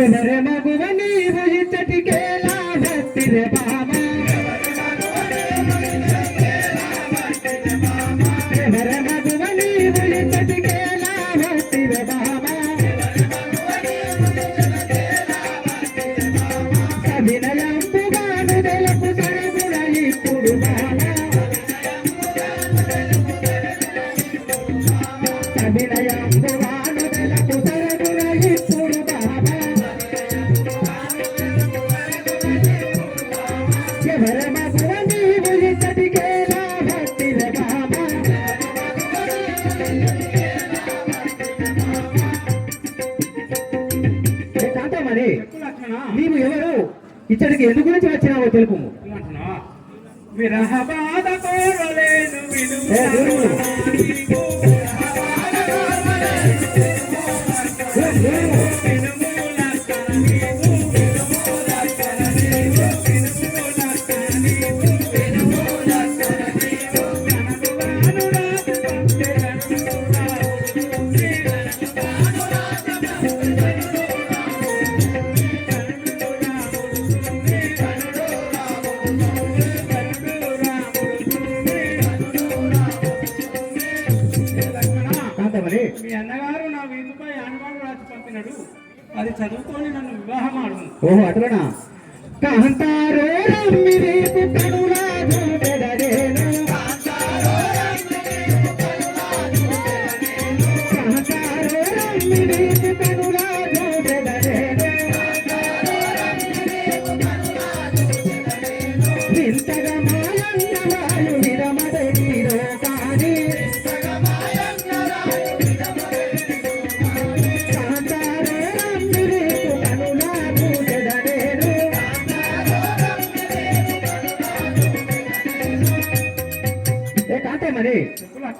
ఎవర మగువ నీవు ఇచ్చటికేలా హత్తిరే బాబా. నీవు ఎవరు? ఇచ్చడికి ఎందు గురించి వచ్చినావో తెలుపు. విరహ బాధ కోరలేను ఓహో అట్లనా? కాంతారో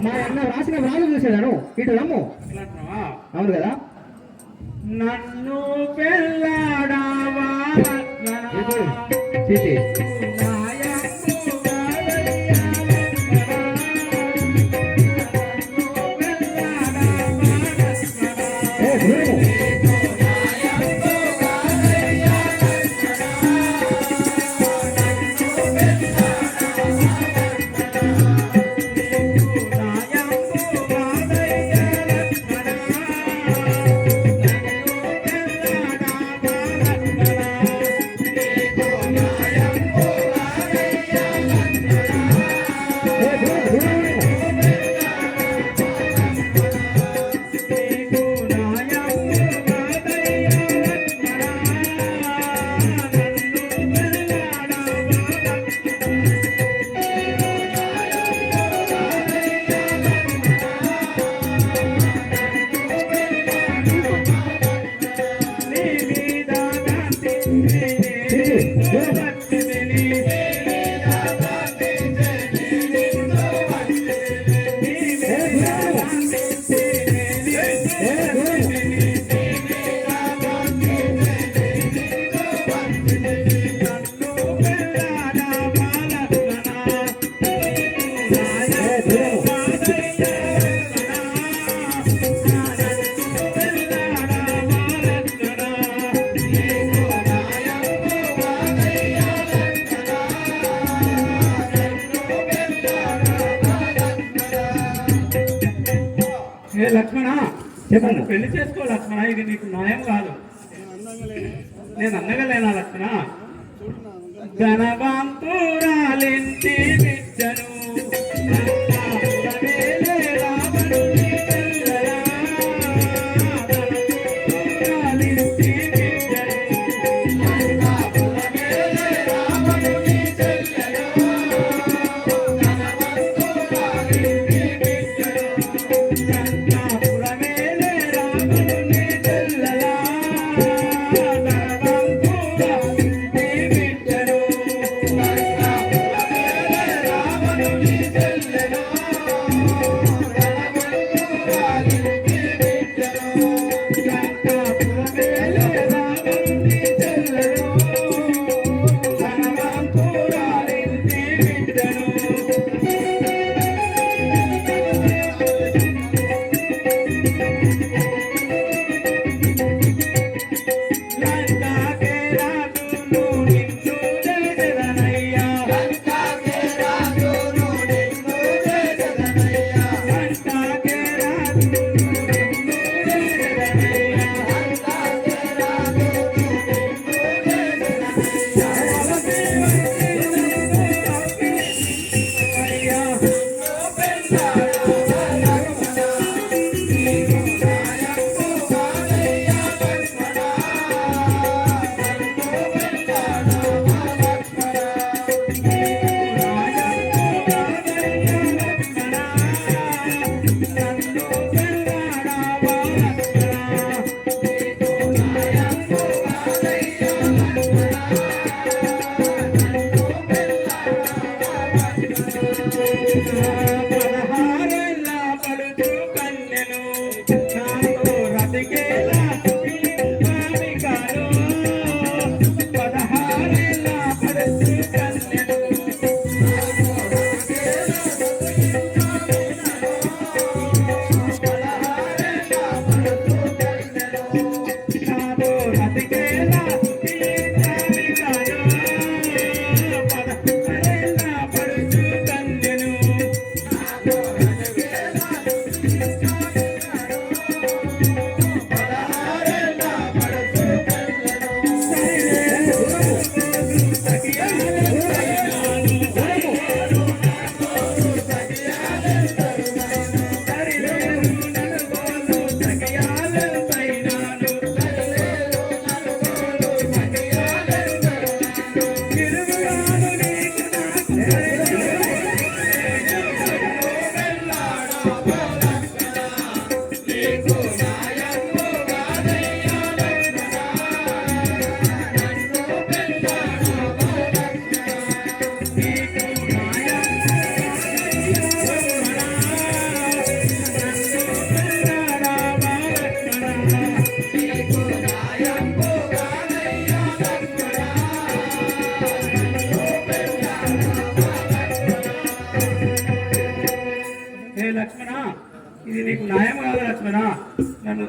మా అన్న రాసిన వ్రాలు చూసేదాను. ఇటు రమ్ము. అవును కదా? నన్ను పెళ్ళాడావా? ఏ లక్ష్మణ? చెప్పండి. పెళ్ళి చేసుకో లక్ష్మణ ఇది నీకు న్యాయం కాదు. నేను అన్నగలేనా లక్ష్మణ? ధనవంతురాలింటి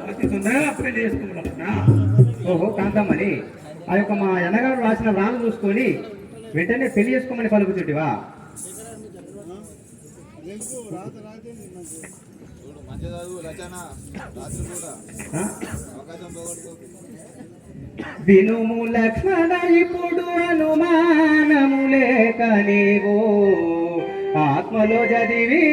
అతి తొందరగా పెళ్ళి చేసుకుంటున్నా ఓహో కాంతమ్మని ఆ యొక్క మా అన్నగారు రాసిన రాను చూసుకొని వెంటనే పెళ్ళి చేసుకోమని పలుకుతుంటివా? వినుము లక్ష్మణ ఇప్పుడు అనుమానము లేక నీవు ఆత్మలో చదివి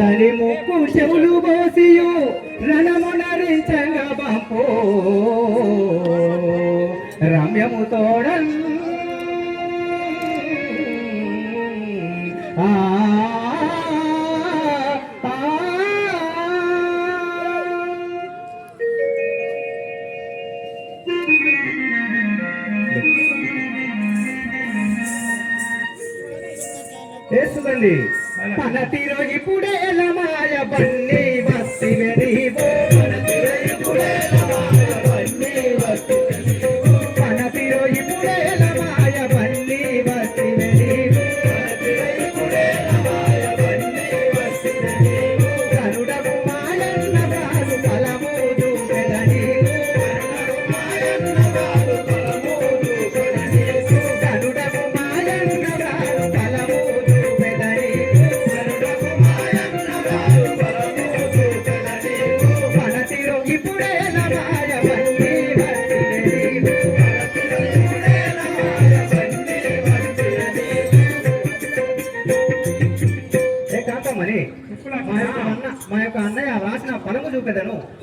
తని ముక్కు చెవులు బోసియు రణమున నరించగా బాపో. రమ్యము తోడన్ వేసుమండి మన ఇప్పుడే మాయ బన్ని బస్తి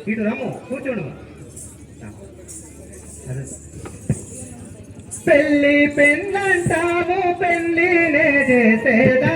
ఇటు రాము కూర్చోడు. పెళ్ళి పెళ్ళంటాము పెళ్ళినే చేసేదా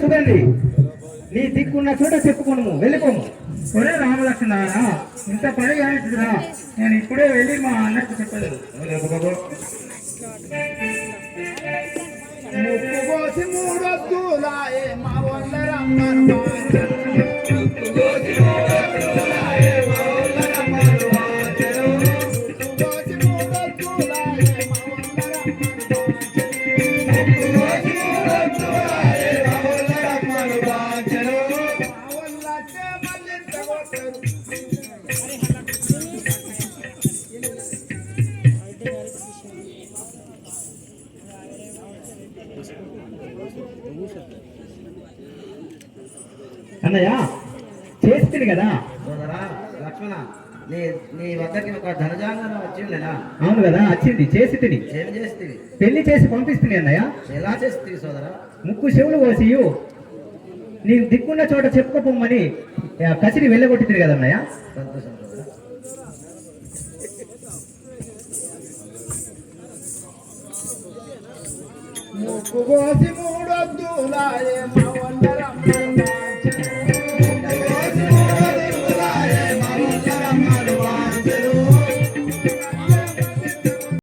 సుగంధి నీ దిక్కున్న చోట చెప్పుకోను వెళ్ళిపోము. ఒరే రామలక్ష్మణ ఇంత పని కానిరా నేను ఇప్పుడే వెళ్ళి మా అన్నకు చెప్పలేదు. ముక్కు కోసి మూడొద్దులాయే మా వల్ల అన్నయ్య? చేస్తుంది కదా? సోదరా లక్ష్మణ నీ నీ వద్దకి ఒక ధనజాంగం వచ్చిండేనా అవును కదా వచ్చింది. చేసి తిని. ఏం చేస్తుంది? పెళ్ళి చేసి పంపిస్తుంది అన్నయ్య. ఎలా చేస్తుంది సోదరా? ముక్కు చెవులు కోసియు నీ దిక్కున్న చోట చెప్పుకోపోమని కసిరి వెళ్ళగొట్టింది కదా అన్నయ్య. సంతోషం ముక్కు కోసి మూడొద్దులాయే మా